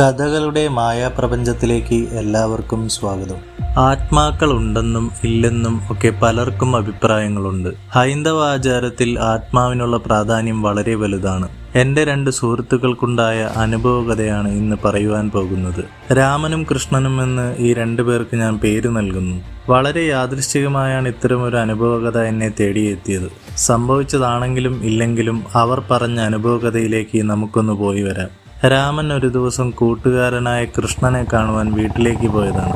കഥകളുടെ മായാപ്രപഞ്ചത്തിലേക്ക് എല്ലാവർക്കും സ്വാഗതം. ആത്മാക്കൾ ഉണ്ടെന്നും ഇല്ലെന്നും ഒക്കെ പലർക്കും അഭിപ്രായങ്ങളുണ്ട്. ഹൈന്ദവ ആചാരത്തിൽ ആത്മാവിനുള്ള പ്രാധാന്യം വളരെ വലുതാണ്. എന്റെ രണ്ട് സുഹൃത്തുക്കൾക്കുണ്ടായ അനുഭവകഥയാണ് ഇന്ന് പറയുവാൻ പോകുന്നത്. രാമനും കൃഷ്ണനും എന്ന് ഈ രണ്ടു പേർക്ക് ഞാൻ പേര് നൽകുന്നു. വളരെ യാദൃശ്ചികമായാണ് ഇത്തരമൊരു അനുഭവകഥ എന്നെ തേടിയെത്തിയത്. സംഭവിച്ചതാണെങ്കിലും ഇല്ലെങ്കിലും അവർ പറഞ്ഞ അനുഭവകഥയിലേക്ക് നമുക്കൊന്ന് പോയി വരാം. രാമൻ ഒരു ദിവസം കൂട്ടുകാരനായ കൃഷ്ണനെ കാണുവാൻ വീട്ടിലേക്ക് പോയതാണ്.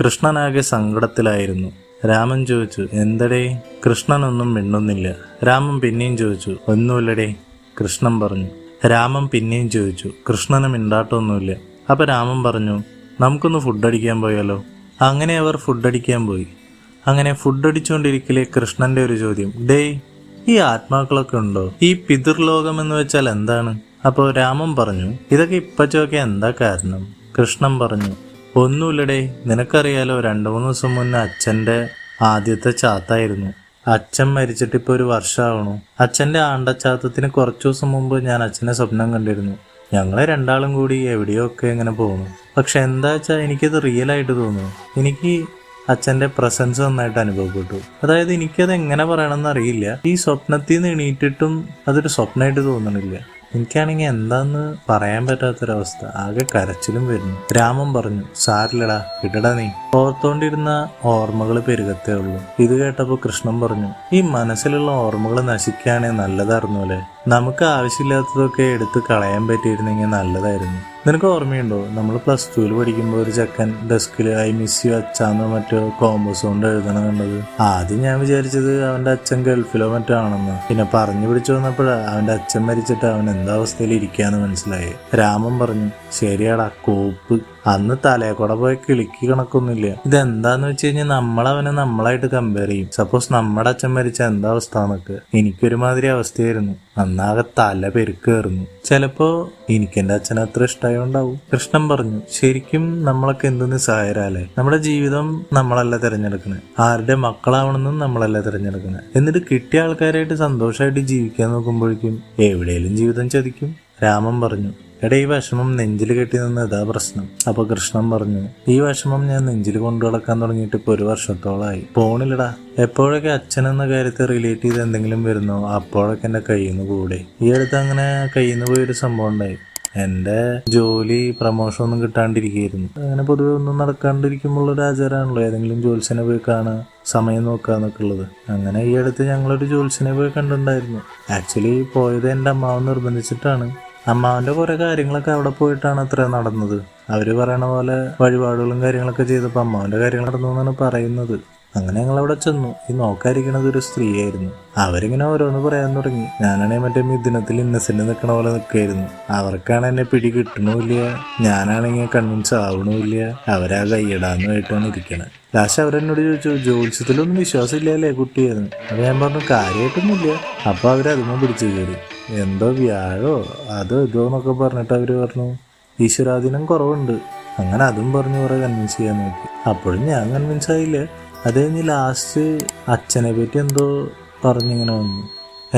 കൃഷ്ണനാകെ സങ്കടത്തിലായിരുന്നു. രാമൻ ചോദിച്ചു എന്തടേ? കൃഷ്ണനൊന്നും മിണ്ടുന്നില്ല. രാമൻ പിന്നെയും ചോദിച്ചു ഒന്നുമില്ലടേ കൃഷ്ണൻ പറഞ്ഞു. രാമൻ പിന്നെയും ചോദിച്ചു കൃഷ്ണന് മിണ്ടാട്ടമൊന്നുമില്ല അപ്പൊ രാമൻ പറഞ്ഞു നമുക്കൊന്ന് ഫുഡ് അടിക്കാൻ പോയാലോ? അങ്ങനെ അവർ ഫുഡ് അടിക്കാൻ പോയി. അങ്ങനെ ഫുഡ് അടിച്ചുകൊണ്ടിരിക്കലെ കൃഷ്ണന്റെ ഒരു ചോദ്യം. ഡേയ് ഈ ആത്മാക്കളൊക്കെ ഉണ്ടോ? ഈ പിതൃലോകം എന്ന് വെച്ചാൽ എന്താണ്? അപ്പോൾ രാമൻ പറഞ്ഞു ഇതൊക്കെ ഇപ്പച്ചൊക്കെ എന്താ കാരണം? കൃഷ്ണൻ പറഞ്ഞു ഒന്നുമില്ലടേ നിനക്കറിയാലോ രണ്ടു മൂന്ന് ദിവസം മുന്നേ അച്ഛന്റെ ആദ്യത്തെ ചാത്തായിരുന്നു. അച്ഛൻ മരിച്ചിട്ട് ഇപ്പോൾ ഒരു വർഷമാവണു അച്ഛന്റെ ആണ്ടച്ചാത്തത്തിന് കുറച്ചു ദിവസം മുമ്പ് ഞാൻ അച്ഛനെ സ്വപ്നം കണ്ടിരുന്നു. ഞങ്ങളെ രണ്ടാളും കൂടി എവിടെയൊക്കെ ഇങ്ങനെ പോകുന്നു. പക്ഷെ എന്താ വെച്ചാൽ എനിക്കത് റിയൽ ആയിട്ട് തോന്നുന്നു. എനിക്ക് അച്ഛന്റെ പ്രസൻസ് നന്നായിട്ട് അനുഭവപ്പെട്ടു. അതായത് എനിക്കത് എങ്ങനെ പറയണമെന്ന് അറിയില്ല. ഈ സ്വപ്നത്തിൽ നിന്ന് എണീറ്റിട്ടും അതൊരു സ്വപ്നമായിട്ട് തോന്നണില്ല. എനിക്കാണെങ്കിൽ എന്താന്ന് പറയാൻ പറ്റാത്തൊരവസ്ഥ. ആകെ കരച്ചിലും വരുന്നു. രാമൻ പറഞ്ഞു സാരില്ലടാ ഇടടാ നീ. ഓർത്തോണ്ടിരുന്ന ഓർമ്മകൾ പെരുകത്തേ ഉള്ളൂ. ഇത് കേട്ടപ്പോൾ കൃഷ്ണൻ പറഞ്ഞു ഈ മനസ്സിലുള്ള ഓർമ്മകൾ നശിക്കുകയാണെ നല്ലതായിരുന്നു അല്ലേ? നമുക്ക് ആവശ്യമില്ലാത്തതൊക്കെ എടുത്ത് കളയാൻ പറ്റിയിരുന്നെങ്കിൽ നല്ലതായിരുന്നു. നിനക്ക് ഓർമ്മയുണ്ടോ? നമ്മൾ പ്ലസ് ടുവിൽ പഠിക്കുമ്പോൾ ഒരു ചെക്കൻ ഡെസ്കിൽ ഐ മിസ് യു അച്ഛാന്നോ മറ്റോ കോമ്പസ് കൊണ്ട് എഴുതണം കണ്ടത്. ആദ്യം ഞാൻ വിചാരിച്ചത് അവന്റെ അച്ഛൻ ഗൾഫിലോ മറ്റോ ആണെന്ന്. പിന്നെ പറഞ്ഞു പിടിച്ചു വന്നപ്പോഴാണ് അവന്റെ അച്ഛൻ മരിച്ചിട്ട് അവൻ എന്താ അവസ്ഥയിൽ ഇരിക്കാന്ന് മനസ്സിലായി. രാമൻ പറഞ്ഞു ശരിയാടാ കോപ്പ്. അന്ന് തലേക്കുട പോയി കിളിക്ക് കണക്കൊന്നുമില്ല. ഇതെന്താന്ന് വെച്ച് കഴിഞ്ഞാൽ നമ്മളവനെ നമ്മളായിട്ട് കമ്പയർ ചെയ്യും. സപ്പോസ് നമ്മുടെ അച്ഛൻ മരിച്ച എന്താ അവസ്ഥ എന്നൊക്കെ. എനിക്കൊരുമാതിരി അവസ്ഥയായിരുന്നു. അന്നാകെ തല പെരുക്കേറുന്നു ചിലപ്പോ എനിക്ക് എന്റെ അച്ഛൻ അത്ര ഇഷ്ടമായോണ്ടാവും കൃഷ്ണൻ പറഞ്ഞു ശരിക്കും നമ്മളൊക്കെ എന്ത് നിസ്സഹായരല്ലേ നമ്മുടെ ജീവിതം നമ്മളല്ല തിരഞ്ഞെടുക്കണേ? ആരുടെ മക്കളാവണമെന്നും നമ്മളല്ല തിരഞ്ഞെടുക്കണേ? എന്നിട്ട് കിട്ടിയ ആൾക്കാരായിട്ട് സന്തോഷമായിട്ട് ജീവിക്കാൻ നോക്കുമ്പോഴേക്കും എവിടെയെങ്കിലും ജീവിതം ചതിക്കും. രാമൻ പറഞ്ഞു എടാ ഈ വിഷമം നെഞ്ചിൽ കെട്ടി നിന്ന് ഇതാ പ്രശ്നം. അപ്പൊ കൃഷ്ണൻ പറഞ്ഞു ഈ വിഷമം ഞാൻ നെഞ്ചിൽ കൊണ്ടു നടക്കാൻ തുടങ്ങിയിട്ട് ഇപ്പൊ ഒരു വർഷത്തോളമായി പോണില്ലടാ. എപ്പോഴൊക്കെ അച്ഛൻ എന്ന കാര്യത്തെ റിലേറ്റ് ചെയ്ത് എന്തെങ്കിലും വരുന്നോ അപ്പോഴൊക്കെ എന്റെ കയ്യിൽ നിന്ന് കൂടെ. ഈ അടുത്ത് അങ്ങനെ കയ്യിൽ നിന്ന് പോയൊരു സംഭവം ഉണ്ടായി. എന്റെ ജോലി പ്രമോഷൻ ഒന്നും കിട്ടാണ്ടിരിക്കുകയായിരുന്നു. അങ്ങനെ പൊതുവെ ഒന്നും നടക്കാണ്ടിരിക്കുമ്പോൾ ഒരു ആചാരമാണല്ലോ ഏതെങ്കിലും ജോത്സ്യനെ പോയി കാണുക സമയം നോക്കുക എന്നൊക്കെ ഉള്ളത്. അങ്ങനെ ഈ അടുത്ത് ഞങ്ങളൊരു ജോത്സ്യനെ പോയി കണ്ടിട്ടുണ്ടായിരുന്നു. ആക്ച്വലി പോയത് എന്റെ അമ്മാവ് നിർബന്ധിച്ചിട്ടാണ്. അമ്മാവന്റെ കുറേ കാര്യങ്ങളൊക്കെ അവിടെ പോയിട്ടാണ് അത്ര നടന്നത്. അവർ പറയണ പോലെ വഴിപാടുകളും കാര്യങ്ങളൊക്കെ ചെയ്തപ്പോൾ അമ്മാവന്റെ കാര്യങ്ങൾ നടന്നു എന്നാണ് പറയുന്നത്. അങ്ങനെ ഞങ്ങൾ അവിടെ ചെന്നു. ഈ നോക്കാതിരിക്കണത് ഒരു സ്ത്രീയായിരുന്നു. അവരിങ്ങനെ ഓരോന്ന് പറയാൻ തുടങ്ങി. ഞാനാണെങ്കിൽ മറ്റേ മിഥുനത്തിൽ ഇന്നസെന്റ് നിൽക്കണ പോലെ നിൽക്കായിരുന്നു അവർക്കാണ് എന്നെ പിടി കിട്ടണമില്ല ഞാനാണെങ്കിൽ കൺവിൻസ് ആവണമില്ല അവരാ കൈയിടാന്നുമായിട്ടാണ് ഇരിക്കണത് ലാസ്റ്റ് അവരെന്നോട് ചോദിച്ചു ജ്യോത്സ്യത്തിലൊന്നും വിശ്വാസമില്ലല്ലേ കുട്ടിയെന്ന്? അപ്പൊ ഞാൻ പറഞ്ഞു കാര്യമായിട്ടൊന്നുമില്ല അപ്പൊ അവരതുമ്മ പിടിച്ചു കയറി. എന്തോ വ്യാഴോ? അതോ ഇതോ എന്നൊക്കെ പറഞ്ഞിട്ട് അവർ പറഞ്ഞു ഈശ്വരാധീനം കുറവുണ്ട്. അങ്ങനെ അതും പറഞ്ഞു കുറെ കൺവിൻസ് ചെയ്യാൻ നോക്കി. അപ്പോഴും ഞാൻ കൺവിൻസ് ആയില്ല. അത് കഴിഞ്ഞ് ലാസ്റ്റ് അച്ഛനെ പറ്റി എന്തോ പറഞ്ഞിങ്ങനെ വന്നു.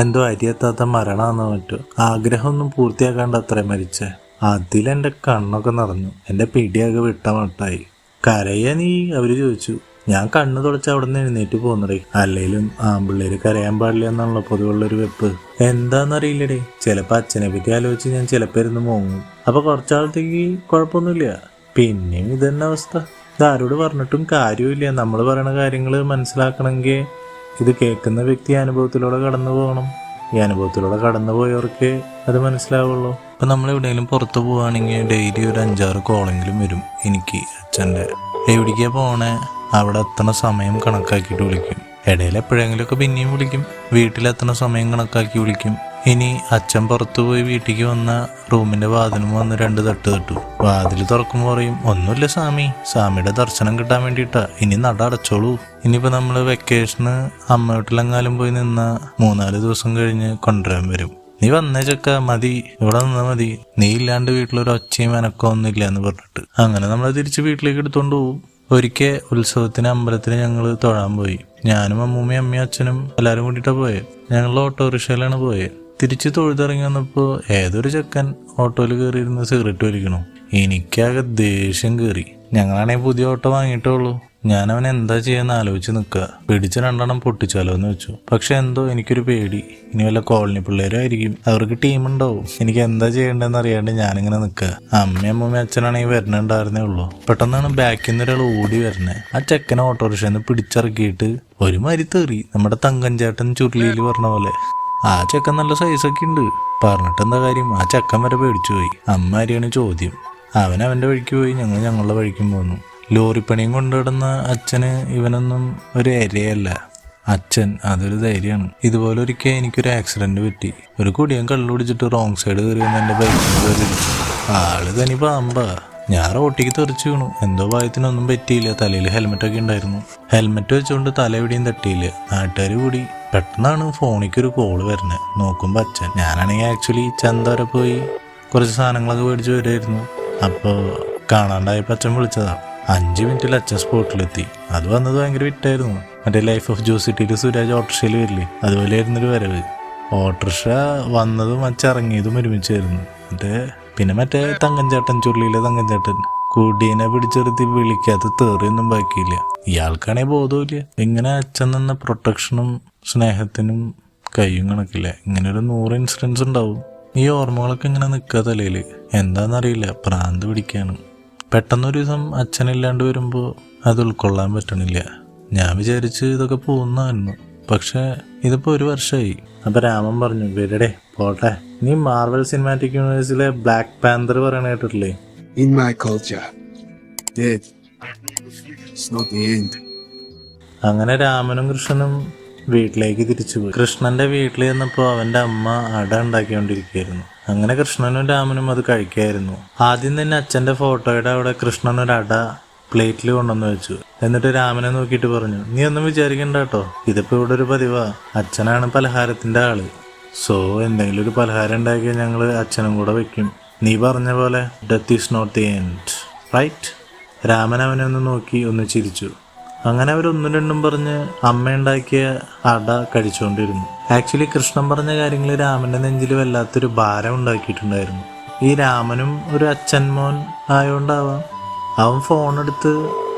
എന്തോ അരിയെത്താത്ത മരണമാണെന്നോ മറ്റോ ആഗ്രഹമൊന്നും പൂർത്തിയാക്കാണ്ട് അത്ര മരിച്ചേ. അതിലെന്റെ കണ്ണൊക്കെ നിറഞ്ഞു. എന്റെ പിടിയൊക്കെ വിട്ട മട്ടായി. കരയാ നീ? അവർ ചോദിച്ചു. ഞാൻ കണ്ണു തുടച്ച് അവിടെ നിന്ന് എഴുന്നേറ്റ് പോന്നടേ അല്ലേലും ആമ്പിള്ളേര് കരയാൻ പാടില്ല എന്നുള്ള പൊതുവുള്ളൊരു വെപ്പ്. എന്താന്നറിയില്ലടേ. ചിലപ്പോൾ അച്ഛനെ പറ്റി ആലോചിച്ച് ഞാൻ ചിലപ്പോൾ ഇരുന്ന് മോങ്ങും. അപ്പൊ കുറച്ചാളത്തേക്ക് കുഴപ്പമൊന്നുമില്ല. പിന്നെയും ഇതന്നെ അവസ്ഥ. ഇതാരോട് പറഞ്ഞിട്ടും കാര്യമില്ല നമ്മൾ പറയണ കാര്യങ്ങൾ മനസ്സിലാക്കണമെങ്കിൽ ഇത് കേൾക്കുന്ന വ്യക്തി അനുഭവത്തിലൂടെ കടന്നു പോകണം. ഈ അനുഭവത്തിലൂടെ കടന്നു പോയവർക്ക് അത് മനസ്സിലാവുള്ളൂ. ഇപ്പം നമ്മൾ എവിടെയെങ്കിലും പുറത്ത് പോവുകയാണെങ്കിൽ ഡെയിലി ഒരു അഞ്ചാറ് കോളെങ്കിലും വരും. എനിക്ക് അച്ഛന്റെ. എവിടേക്കാ പോണേ? അവിടെ എത്തണ സമയം കണക്കാക്കിയിട്ട് വിളിക്കും. ഇടയിൽ എപ്പോഴെങ്കിലുമൊക്കെ പിന്നെയും വിളിക്കും. വീട്ടിലെത്തണ സമയം കണക്കാക്കി വിളിക്കും. ഇനി അച്ഛൻ പുറത്തു പോയി വീട്ടിലേക്ക് വന്ന റൂമിന്റെ വാതിലും വന്ന് രണ്ട് തട്ട് തട്ടു. വാതിൽ തുറക്കുമ്പോൾ പറയും ഒന്നുമില്ല സ്വാമി സ്വാമിയുടെ ദർശനം കിട്ടാൻ വേണ്ടിയിട്ടാ. ഇനി നട അടച്ചോളൂ. ഇനിയിപ്പോ നമ്മൾ വെക്കേഷന് അമ്മ വീട്ടിലെങ്ങാലും പോയി നിന്ന മൂന്നാൽ ദിവസം കഴിഞ്ഞ് കൊണ്ടുവരാൻ വരും. നീ വന്നേ ചക്ക മതി. ഇവിടെ നിന്നാ മതി. നീ ഇല്ലാണ്ട് വീട്ടിലൊരു ഒച്ചയും ഒന്നും ഇല്ല എന്ന് പറഞ്ഞിട്ട്. അങ്ങനെ നമ്മളെ തിരിച്ച് വീട്ടിലേക്ക് എടുത്തോണ്ട് പോകും ഒരിക്കൽ ഉത്സവത്തിന് അമ്പലത്തിൽ ഞങ്ങൾ തൊഴാൻ പോയി. ഞാനും അമ്മൂമ്മയും അമ്മയും അച്ഛനും എല്ലാവരും കൂട്ടിയിട്ടാണ് പോയത് ഞങ്ങൾ ഓട്ടോറിക്ഷയിലാണ് പോയത് തിരിച്ച് തൊഴുതിറങ്ങി വന്നപ്പോൾ ഏതൊരു ചെക്കൻ ഓട്ടോയിൽ കയറിയിരുന്ന് സിഗരറ്റ് വലിക്കണു. എനിക്കാകെ ദേഷ്യം കയറി ഞങ്ങളാണെങ്കിൽ പുതിയ ഓട്ടോ വാങ്ങിയിട്ടുള്ളൂ. ഞാൻ അവൻ എന്താ ചെയ്യാന്ന് ആലോചിച്ച് നിൽക്കുക പിടിച്ച് രണ്ടെണ്ണം പൊട്ടിച്ചാലോ എന്ന് വെച്ചു. പക്ഷെ എന്തോ എനിക്കൊരു പേടി. ഇനി വല്ല കോളനി പിള്ളേരും ആയിരിക്കും അവർക്ക് ടീമുണ്ടാവും. എനിക്ക് എന്താ ചെയ്യേണ്ടതെന്ന് അറിയാണ്ട് ഞാനിങ്ങനെ നിൽക്കുക അമ്മയും അമ്മൂമ്മയും അച്ഛനാണെങ്കിൽ വരണുണ്ടായിരുന്നേ ഉള്ളൂ. പെട്ടെന്നാണ് ബാക്കിൽ നിന്ന് ഒരാൾ ഓടി വരണേ. ആ ചെക്കനെ ഓട്ടോറിക്ഷയിൽ നിന്ന് പിടിച്ചിറക്കിയിട്ട് ഒരു തെറി. നമ്മുടെ തങ്കഞ്ചേട്ടൻ ചുരുളിയിൽ പറഞ്ഞ പോലെ. ആ ചെക്കൻ നല്ല സൈസൊക്കെ ഉണ്ട്. പറഞ്ഞിട്ട് എന്താ കാര്യം? ആ ചെക്കൻ വരെ പേടിച്ചു പോയി. അമ്മ ആരെയാണ് ചോദ്യം? അവൻ അവന്റെ വഴിക്ക് പോയി ഞങ്ങൾ ഞങ്ങളുടെ വഴിക്കും പോന്നു. ലോറിപ്പണിയും കൊണ്ടുവിടുന്ന അച്ഛന് ഇവനൊന്നും ഒരു ഏരിയയല്ല അച്ഛൻ അതൊരു ധൈര്യമാണ്. ഇതുപോലെ ഒരിക്കൽ എനിക്കൊരു ആക്സിഡന്റ് പറ്റി. ഒരു കുടിയൻ കള്ളു കുടിച്ചിട്ട് റോങ് സൈഡ് കയറിയെന്ന് എന്റെ ബൈക്കിന് കയറി. ആൾ തനി പാമ്പാ. ഞാൻ റോട്ടിക്ക് തെറിച്ചു വീണു. എന്തോ ഭാഗത്തിനൊന്നും പറ്റിയില്ല. തലയിൽ ഹെൽമെറ്റ് ഒക്കെ ഉണ്ടായിരുന്നു. ഹെൽമെറ്റ് വെച്ചുകൊണ്ട് തല എവിടെയും തട്ടിയില്ല. നാട്ടുകാർ കൂടി. പെട്ടെന്നാണ് ഫോണിക്ക് ഒരു കോൾ വരുന്നത് നോക്കുമ്പോൾ അച്ഛൻ. ഞാനാണെങ്കിൽ ആക്ച്വലി ചന്ത വരെ പോയി കുറച്ച് സാധനങ്ങളൊക്കെ മേടിച്ച് വരുമായിരുന്നു അപ്പോൾ കാണാണ്ടായപ്പോൾ അച്ഛൻ വിളിച്ചതാണ് അഞ്ച് മിനിറ്റിൽ അച്ഛൻ സ്പോട്ടിലെത്തി. അത് വന്നത് ഭയങ്കര വിറ്റായിരുന്നു. മറ്റേ ലൈഫ് ഓഫ് ജോസിറ്റിയിൽ സുരാജ് ഓട്ടോറിക്ഷയിൽ വരില്ലേ? അതുപോലെയായിരുന്നൊരു വരവ്. ഓട്ടോറിക്ഷ വന്നതും അച്ഛൻ ഇറങ്ങിയതും ഒരുമിച്ചായിരുന്നു. മറ്റേ പിന്നെ മറ്റേ തങ്കഞ്ചേട്ടൻ ചുള്ളിയിലെ തങ്കഞ്ചേട്ടൻ കുടീനെ പിടിച്ചെടുത്തി വിളിക്കാത്ത തേറിയൊന്നും ബാക്കിയില്ല. ഇയാൾക്കാണെങ്കിൽ ബോധമില്ല ഇങ്ങനെ അച്ഛൻ നിന്ന പ്രൊട്ടക്ഷനും സ്നേഹത്തിനും കയ്യും കണക്കില്ല. ഇങ്ങനെ ഒരു നൂറ് ഇൻസിഡൻസ് ഉണ്ടാവും. ഈ ഓർമ്മകളൊക്കെ ഇങ്ങനെ നിൽക്കുക തലയിൽ എന്താണെന്നറിയില്ല പ്രാന്ത് പിടിക്കാണ്. പെട്ടെന്നൊരു ദിവസം അച്ഛനില്ലാണ്ട് വരുമ്പോൾ അത് ഉൾക്കൊള്ളാൻ പറ്റണില്ല. ഞാൻ വിചാരിച്ച് ഇതൊക്കെ പോകുന്നതായിരുന്നു. പക്ഷെ ഇതിപ്പോൾ ഒരു വർഷമായി അപ്പം രാമൻ പറഞ്ഞു വരടെ പോട്ടെ. നീ മാർവൽ സിനിമാറ്റിക് യൂണിവേഴ്സിലെ ബ്ലാക്ക് പാന്തർ പറയണ കേട്ടിട്ടില്ലേ? In my culture. അങ്ങനെ രാമനും കൃഷ്ണനും വീട്ടിലേക്ക് തിരിച്ചുപോയി കൃഷ്ണന്റെ വീട്ടിൽ ചെന്നപ്പോൾ അവന്റെ അമ്മ അട ഉണ്ടാക്കിക്കൊണ്ടിരിക്കുകയായിരുന്നു. അങ്ങനെ കൃഷ്ണനും രാമനും അത് കഴിക്കായിരുന്നു. ആദ്യം തന്നെ അച്ഛന്റെ ഫോട്ടോയുടെ അവിടെ കൃഷ്ണൻ ഒരു അട പ്ലേറ്റിൽ കൊണ്ടുവന്ന് വെച്ചു. എന്നിട്ട് രാമനെ നോക്കിയിട്ട് പറഞ്ഞു നീ ഒന്നും വിചാരിക്കണ്ട കേട്ടോ. ഇതിപ്പോ ഇവിടെ ഒരു പതിവാ. അച്ഛനാണ് പലഹാരത്തിന്റെ ആൾ. സോ എന്തെങ്കിലും ഒരു പലഹാരം ഉണ്ടാക്കിയാൽ ഞങ്ങൾ അച്ഛനും കൂടെ വെക്കും. നീ പറഞ്ഞ പോലെ death is not the end right Raman അവനെ ഒന്ന് നോക്കി ഒന്ന് ചിരിച്ചു. അങ്ങനെ അവർ ഒന്നും രണ്ടും പറഞ്ഞ് അമ്മ ഉണ്ടാക്കിയ അട കഴിച്ചുകൊണ്ടിരുന്നു. ആക്ച്വലി കൃഷ്ണൻ പറഞ്ഞ കാര്യങ്ങൾ രാമന്റെ നെഞ്ചിൽ വല്ലാത്തൊരു ഭാരം ഉണ്ടാക്കിയിട്ടുണ്ടായിരുന്നു. ഈ രാമനും ഒരു അച്ഛൻ മോൻ ആയതുകൊണ്ടാവാം അവൻ ഫോൺ എടുത്ത്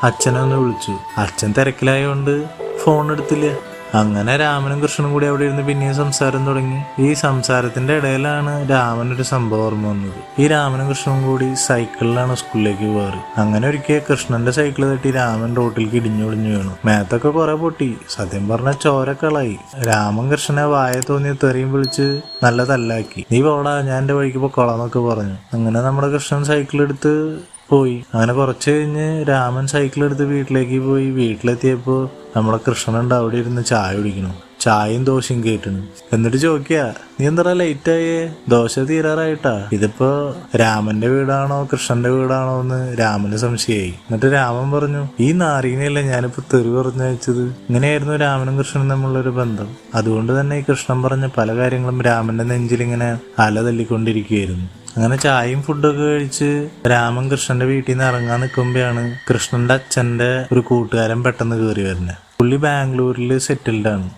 അച്ഛനെ ഒന്ന് വിളിച്ചു. അച്ഛൻ തിരക്കിലായതുകൊണ്ട് ഫോൺ എടുത്തില്ല. അങ്ങനെ രാമനും കൃഷ്ണനും കൂടി അവിടെ ഇരുന്ന് പിന്നെയും സംസാരം തുടങ്ങി. ഈ സംസാരത്തിന്റെ ഇടയിലാണ് രാമനൊരു സംഭവം ഓർമ്മ വന്നത്. ഈ രാമനും കൃഷ്ണനും കൂടി സൈക്കിളിലാണ് സ്കൂളിലേക്ക് പോകാറ് അങ്ങനെ ഒരിക്കൽ കൃഷ്ണന്റെ സൈക്കിൾ തട്ടി രാമൻ റോട്ടിലേക്ക് ഇടിഞ്ഞൊളിഞ്ഞു വീണു. മേത്തൊക്കെ കുറെ പൊട്ടി. സത്യം പറഞ്ഞ ചോരക്കളായി രാമൻ കൃഷ്ണനെ വായ തോന്നിയ തെറിയും വിളിച്ച് നല്ല തല്ലാക്കി. നീ പോടാ ഞാൻ എന്റെ വഴിക്ക് പൊക്കോളാന്നൊക്കെ പറഞ്ഞു. അങ്ങനെ നമ്മുടെ കൃഷ്ണൻ സൈക്കിൾ എടുത്ത് പോയി. അങ്ങനെ കുറച്ച് കഴിഞ്ഞ് രാമൻ സൈക്കിൾ എടുത്ത് വീട്ടിലേക്ക് പോയി. വീട്ടിലെത്തിയപ്പോൾ നമ്മളെ കൃഷ്ണനുണ്ട് അവിടെ ഇരുന്ന് ചായ കുടിക്കണം ചായയും ദോശയും കേട്ടണു എന്നിട്ട് ചോദിക്കുക നീ എന്താ ലേറ്റായേ ദോശ തീരാറായിട്ടാ? ഇതിപ്പോ രാമന്റെ വീടാണോ കൃഷ്ണന്റെ വീടാണോ എന്ന് രാമന് സംശയമായി. എന്നിട്ട് രാമൻ പറഞ്ഞു ഈ നാരീനെയല്ലേ ഞാനിപ്പോ തെറി പറഞ്ഞു വെച്ചത് ഇങ്ങനെയായിരുന്നു രാമനും കൃഷ്ണനും തമ്മിലുള്ള ഒരു ബന്ധം. അതുകൊണ്ട് തന്നെ ഈ കൃഷ്ണൻ പറഞ്ഞ പല കാര്യങ്ങളും രാമന്റെ നെഞ്ചിൽ ഇങ്ങനെ അല തല്ലിക്കൊണ്ടിരിക്കുകയായിരുന്നു അങ്ങനെ ചായയും ഫുഡൊക്കെ കഴിച്ച് രാമൻ കൃഷ്ണന്റെ വീട്ടിൽ നിന്ന് ഇറങ്ങാൻ നിൽക്കുമ്പോഴാണ് കൃഷ്ണന്റെ അച്ഛന്റെ ഒരു കൂട്ടുകാരൻ പെട്ടെന്ന് കയറി വരുന്നത് പുള്ളി ബാംഗ്ലൂരിൽ സെറ്റിൽഡ് ആണ്.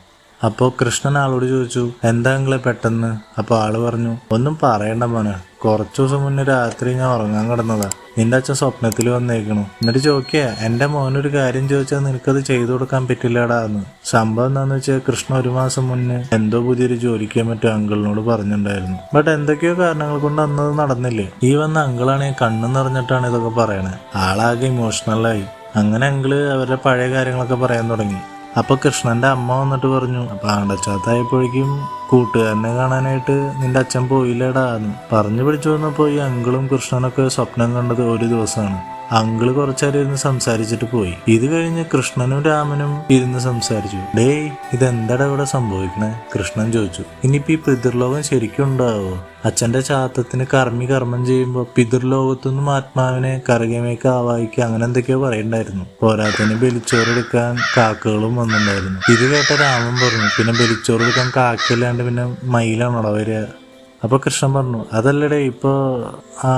അപ്പോൾ കൃഷ്ണൻ ആളോട് ചോദിച്ചു എന്താ നിങ്ങളെ പെട്ടെന്ന്? അപ്പോൾ ആൾ പറഞ്ഞു ഒന്നും പറയണ്ട മോനെ. കുറച്ചു ദിവസം മുന്നേ രാത്രി ഞാൻ ഉറങ്ങാൻ കിടന്നതാ. നിന്റെ അച്ഛൻ സ്വപ്നത്തിൽ വന്നേക്കണു. എന്നിട്ട് ചോദിക്കുക എന്റെ മോനൊരു കാര്യം ചോദിച്ചാൽ നിനക്കത് ചെയ്തു കൊടുക്കാൻ പറ്റില്ലടാ എന്ന്. സംഭവം എന്താന്ന് വെച്ചാൽ കൃഷ്ണ ഒരു മാസം മുന്നേ എന്തോ പുതിയൊരു ജോലിക്ക് മറ്റോ അങ്കിളിനോട് പറഞ്ഞിട്ടുണ്ടായിരുന്നു. ബട്ട് എന്തൊക്കെയോ കാരണങ്ങൾ കൊണ്ട് അന്നത് നടന്നില്ലേ. ഈ വന്ന അങ്കിളാണെങ്കിൽ കണ്ണു നിറഞ്ഞിട്ടാണ് ഇതൊക്കെ പറയണേ. ആളാകെ ഇമോഷണലായി അങ്ങനെ അങ്കിൾ അവരുടെ പഴയ കാര്യങ്ങളൊക്കെ പറയാൻ തുടങ്ങി. അപ്പൊ കൃഷ്ണന്റെ അമ്മ വന്നിട്ട് പറഞ്ഞു അപ്പൊ ആണ്ടച്ചാത്തായപ്പോഴേക്കും കൂട്ടുകാരനെ കാണാനായിട്ട് നിന്റെ അച്ഛൻ പോയില്ലടാ പറഞ്ഞു പിടിച്ചു വന്നപ്പോ ഈ അങ്കിളും കൃഷ്ണനൊക്കെ സ്വപ്നം കണ്ടത് ഒരു ദിവസമാണ്. അങ്കിൾ കുറച്ചേരം ഇരുന്ന് സംസാരിച്ചിട്ട് പോയി. ഇത് കഴിഞ്ഞ് കൃഷ്ണനും രാമനും ഇരുന്ന് സംസാരിച്ചു. ഡേയ് ഇതെന്താടാ ഇവിടെ സംഭവിക്കണേ? കൃഷ്ണൻ ചോദിച്ചു. ഇനിയിപ്പോ ഈ പിതൃലോകം ശരിക്കും ഉണ്ടാവോ? അച്ഛന്റെ ചാത്തത്തിന് കർമ്മി കർമ്മം ചെയ്യുമ്പോ പിതൃലോകത്തുനിന്നും ആത്മാവിനെ കറകമേക്ക് ആവാഹിക്കുക അങ്ങനെ എന്തൊക്കെയോ പറയണ്ടായിരുന്നു. പോരാത്തിന് ബലിച്ചോറെടുക്കാൻ കാക്കകളും വന്നിട്ടുണ്ടായിരുന്നു. ഇത് കേട്ട രാമൻ പറഞ്ഞു പിന്നെ ബലിച്ചോറെടുക്കാൻ കാക്കയില്ലാണ്ട് പിന്നെ മയിലാണോ വരിക? അപ്പൊ കൃഷ്ണൻ പറഞ്ഞു അതല്ലടേ ഇപ്പോ ആ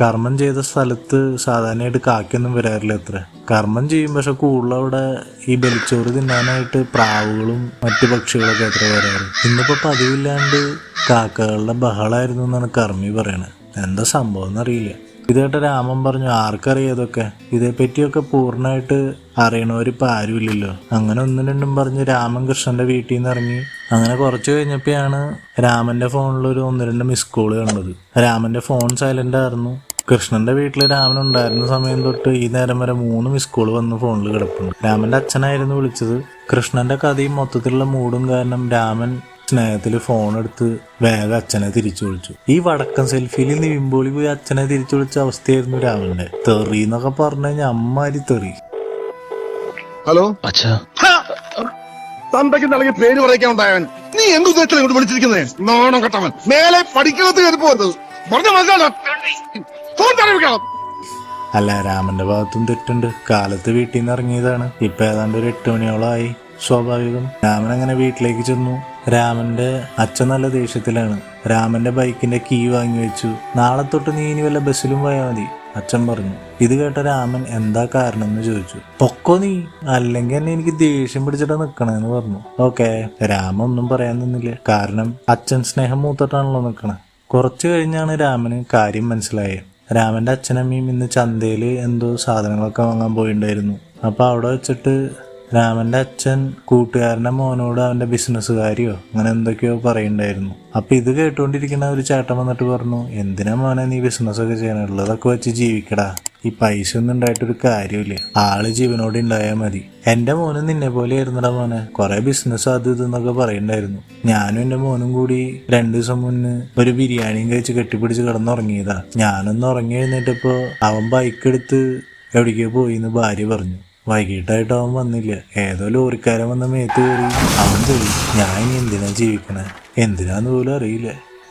കർമ്മം ചെയ്ത സ്ഥലത്ത് സാധാരണയായിട്ട് കാക്കൊന്നും വരാറില്ല അത്ര. കർമ്മം ചെയ്യും പക്ഷെ കൂടുതലവിടെ ഈ ബലിച്ചോറ് തിന്നാനായിട്ട് പ്രാവുകളും മറ്റു പക്ഷികളൊക്കെ അത്ര വരാറ്. ഇന്നിപ്പോ പതിവില്ലാണ്ട് കാക്കകളുടെ ബഹളായിരുന്നു എന്നാണ് കർമ്മി പറയണത് എന്താ സംഭവം എന്നറിയില്ല. ഇത് കേട്ട രാമൻ പറഞ്ഞു ആർക്കറിയാം ഇതൊക്കെ. ഇതേപ്പറ്റിയൊക്കെ പൂർണമായിട്ട് അറിയണവരിപ്പോൾ ആരുമില്ലല്ലോ. അങ്ങനെ ഒന്നും രണ്ടും പറഞ്ഞ് രാമൻ കൃഷ്ണന്റെ വീട്ടിൽ നിന്ന് ഇറങ്ങി. അങ്ങനെ കുറച്ച് കഴിഞ്ഞപ്പോഴാണ് രാമന്റെ ഫോണിൽ ഒരു ഒന്ന് രണ്ട് മിസ് കോൾ കണ്ടത്. രാമന്റെ ഫോൺ സൈലന്റ് ആയിരുന്നു. കൃഷ്ണന്റെ വീട്ടിൽ രാമൻ ഉണ്ടായിരുന്ന സമയം തൊട്ട് ഈ നേരം വരെ മൂന്ന് മിസ് കോൾ വന്ന് ഫോണിൽ കിടപ്പുണ്ട്. രാമന്റെ അച്ഛനായിരുന്നു വിളിച്ചത്. കൃഷ്ണന്റെ കഥയും മൊത്തത്തിലുള്ള മൂടും കാരണം രാമൻ സ്നേഹത്തിൽ ഫോൺ എടുത്ത് വേഗം അച്ഛനെ തിരിച്ചു വിളിച്ചു. ഈ വടക്കൻ സെൽഫിയിൽ നിവിമ്പോളി പോയി അച്ഛനെ തിരിച്ചു വിളിച്ച അവസ്ഥയായിരുന്നു രാവിലെ തെറി എന്നൊക്കെ പറഞ്ഞ കഴിഞ്ഞാൽ അമ്മാരി തെറി. ഹലോ? അച്ഛാ. തന്തയ്ക്ക് നൽകി പേര് പറയിക്കാൻ ഉണ്ടായവൻ. നീ എന്ത് ഉദ്ദേശത്തിലാണ് ഇങ്ങോട്ട് വിളിച്ചിരിക്കുന്നേ? നോണം കെട്ടവൻ. മേലെ പഠിക്കുന്നത് കയറി പോകരുത് പറഞ്ഞ മനസ്സിലാണോ ഫോൺ തലവിക്കണം അല്ല രാമന്റെ ഭാഗത്തും തെറ്റുണ്ട്. കാലത്ത് വീട്ടിൽ നിന്ന് ഇറങ്ങിയതാണ്. ഇപ്പൊ ഏതാണ്ട് ഒരു എട്ട് മണിയോളമായി. സ്വാഭാവികം. രാമൻ അങ്ങനെ വീട്ടിലേക്ക് ചെന്നു. രാമന്റെ അച്ഛൻ നല്ല ദേഷ്യത്തിലാണ്. രാമന്റെ ബൈക്കിന്റെ കീ വാങ്ങി വെച്ചു. നാളെ തൊട്ട് നീ ഇനി വല്ല ബസ്സിലും പോയാൽ മതി അച്ഛൻ പറഞ്ഞു. ഇത് കേട്ട രാമൻ എന്താ കാരണം എന്ന് ചോദിച്ചു. പൊക്കോ നീ? അല്ലെങ്കിൽ എന്നെ എനിക്ക് ദേഷ്യം പിടിച്ചിട്ട് നിക്കണെന്ന് പറഞ്ഞു. ഓക്കെ രാമൻ ഒന്നും പറയാൻ നിന്നില്ല. കാരണം അച്ഛൻ സ്നേഹം മൂത്തിട്ടാണല്ലോ നിക്കണേ. കുറച്ചു കഴിഞ്ഞാണ് രാമന് കാര്യം മനസ്സിലായത് രാമന്റെ അച്ഛനമ്മയും ഇന്ന് ചന്തയിൽ എന്തോ സാധനങ്ങളൊക്കെ വാങ്ങാൻ പോയിണ്ടായിരുന്നു. അപ്പൊ അവിടെ വെച്ചിട്ട് രാമന്റെ അച്ഛൻ കൂട്ടുകാരന്റെ മോനോട് അവന്റെ ബിസിനസ്സുകാരിയോ അങ്ങനെ എന്തൊക്കെയോ പറയുണ്ടായിരുന്നു അപ്പൊ ഇത് കേട്ടുകൊണ്ടിരിക്കുന്ന ഒരു ചേട്ടൻ വന്നിട്ട് പറഞ്ഞു എന്തിനാ മോനെ നീ ബിസിനസ് ഒക്കെ ചെയ്യണം? ഉള്ളതൊക്കെ വെച്ച് ജീവിക്കടാ. ഈ പൈസ ഒന്നും ഉണ്ടായിട്ടൊരു കാര്യമില്ല ആൾ ജീവനോട് ഉണ്ടായാൽ മതി. എന്റെ മോനും നിന്നെ പോലെ ആയിരുന്നടാ മോനെ. കുറെ ബിസിനസ് അത് ഇതെന്നൊക്കെ പറയണ്ടായിരുന്നു ഞാനും എന്റെ മോനും കൂടി രണ്ട് ദിവസം മുന്നേ ഒരു ബിരിയാണിയും കഴിച്ച് കെട്ടിപ്പിടിച്ച് കിടന്നുറങ്ങിയതാ. ഞാനൊന്ന് ഉറങ്ങി എഴുന്നേറ്റപ്പോ അവൻ ബൈക്ക് എടുത്ത് എവിടേക്കോ പോയി എന്ന് ഭാര്യ പറഞ്ഞു. വൈകിട്ടായിട്ട് അവൻ വന്നില്ല? ഏതോ ലോറിക്കാരൻ വന്ന മേത്ത് കയറി. അവൻ പോയി ഞാൻ ഇനി എന്തിനാ ജീവിക്കണേ? എന്തിനാന്ന് പോലും അറിയില്ല.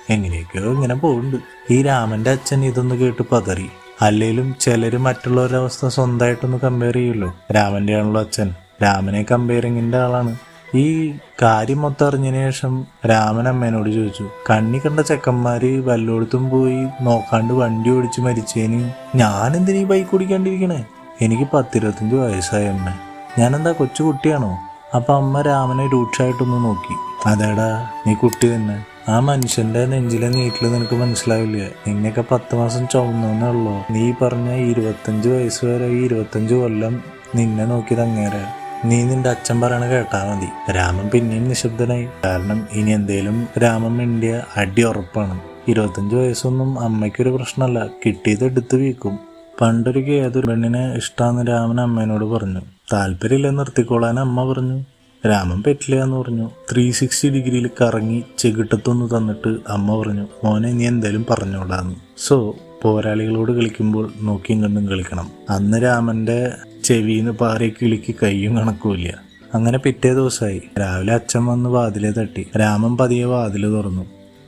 എങ്ങനെയൊക്കെയോ ഇങ്ങനെ പോകുന്നുണ്ട് ഈ രാമന്റെ അച്ഛൻ ഇതൊന്ന് കേട്ട് പതറി. അല്ലെങ്കിലും ചിലര് മറ്റുള്ളവരുടെ അവസ്ഥ സ്വന്തമായിട്ടൊന്ന് കമ്പയർ ചെയ്യുമല്ലോ? രാമന്റെ ആണല്ലോ അച്ഛൻ. രാമനെ കമ്പയറിങ്ങിന്റെ ആളാണ്. ഈ കാര്യം മൊത്തം അറിഞ്ഞതിന് ശേഷം രാമൻ അമ്മേനോട് ചോദിച്ചു കണ്ണി കണ്ട ചെക്കന്മാര് വല്ലോടത്തും പോയി നോക്കാണ്ട് വണ്ടി ഓടിച്ച് മരിച്ചേന്. ഞാൻ എന്തിനീ ബൈക്ക് ഓടിക്കാണ്ടിരിക്കണേ? എനിക്ക് പത്തിരുപത്തഞ്ച് വയസ്സായ അമ്മ. ഞാനെന്താ കൊച്ചു കുട്ടിയാണോ? അപ്പൊ അമ്മ രാമനെ രൂക്ഷമായിട്ടൊന്ന് നോക്കി. അതേടാ നീ കുട്ടി തന്നെ. ആ മനുഷ്യന്റെ നെഞ്ചിലെ നീട്ടിൽ നിനക്ക് മനസ്സിലാവില്ല? നിന്നെയൊക്കെ പത്ത് മാസം ചുമന്നേ ഉള്ളൂ. നീ പറഞ്ഞ ഇരുപത്തഞ്ച് വയസ്സ് വരെ ഈ ഇരുപത്തഞ്ച് കൊല്ലം നിന്നെ നോക്കി അങ്ങേരെ. നീ നിന്റെ അച്ഛൻ പറയണ കേട്ടാ മതി. രാമൻ പിന്നെയും നിശബ്ദനായി. കാരണം ഇനി എന്തേലും രാമൻ മിണ്ടിയ അടി ഉറപ്പാണ്. ഇരുപത്തഞ്ച് വയസ്സൊന്നും അമ്മയ്ക്കൊരു പ്രശ്നമല്ല. കിട്ടിയത് എടുത്തു വീക്കും. പണ്ടൊരു ഏതൊരു പെണ്ണിനെ ഇഷ്ടാന്ന് രാമൻ അമ്മേനോട് പറഞ്ഞു. താല്പര്യമില്ല നിർത്തിക്കോളാൻ അമ്മ പറഞ്ഞു. രാമൻ പറ്റില്ല എന്ന് പറഞ്ഞു ത്രീ സിക്സ്റ്റി ഡിഗ്രിയിൽ കറങ്ങി ചെകിട്ടത്തൊന്ന് തന്നിട്ട് അമ്മ പറഞ്ഞു മോനെ നീ എന്തായാലും പറഞ്ഞോളാന്ന്. സോ പോരാളികളോട് കളിക്കുമ്പോൾ നോക്കിയും കണ്ടും കളിക്കണം. അന്ന് രാമന്റെ ചെവിന്ന് പാറി കിളിക്ക് കയ്യും കണക്കുമില്ല. അങ്ങനെ പിറ്റേ ദിവസമായി. രാവിലെ അച്ഛൻ വന്ന് വാതിലെ തട്ടി. രാമൻ പതിയെ വാതിൽ തുറന്നു.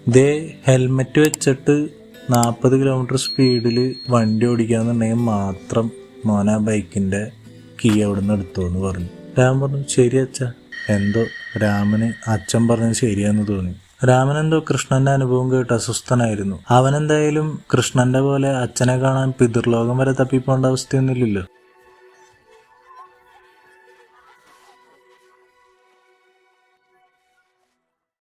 ദേ ഹെൽമെറ്റ് വെച്ചിട്ട് നാൽപ്പത് കിലോമീറ്റർ സ്പീഡിൽ വണ്ടി ഓടിക്കാന്നുണ്ടെങ്കിൽ മാത്രം മോന ബൈക്കിന്റെ കീ അവിടെ നിന്ന് എടുത്തു എന്ന് പറഞ്ഞു. രാമൻ പറഞ്ഞു ശരി അച്ഛ. എന്തോ രാമന് അച്ഛൻ പറഞ്ഞത് ശരിയാന്ന് തോന്നി. രാമൻ എന്തോ കൃഷ്ണന്റെ അനുഭവം കേട്ട് അസ്വസ്ഥനായിരുന്നു. അവനെന്തായാലും കൃഷ്ണന്റെ പോലെ അച്ഛനെ കാണാൻ പിതൃലോകം വരെ തപ്പിപ്പോണ്ട അവസ്ഥയൊന്നുമില്ലല്ലോ.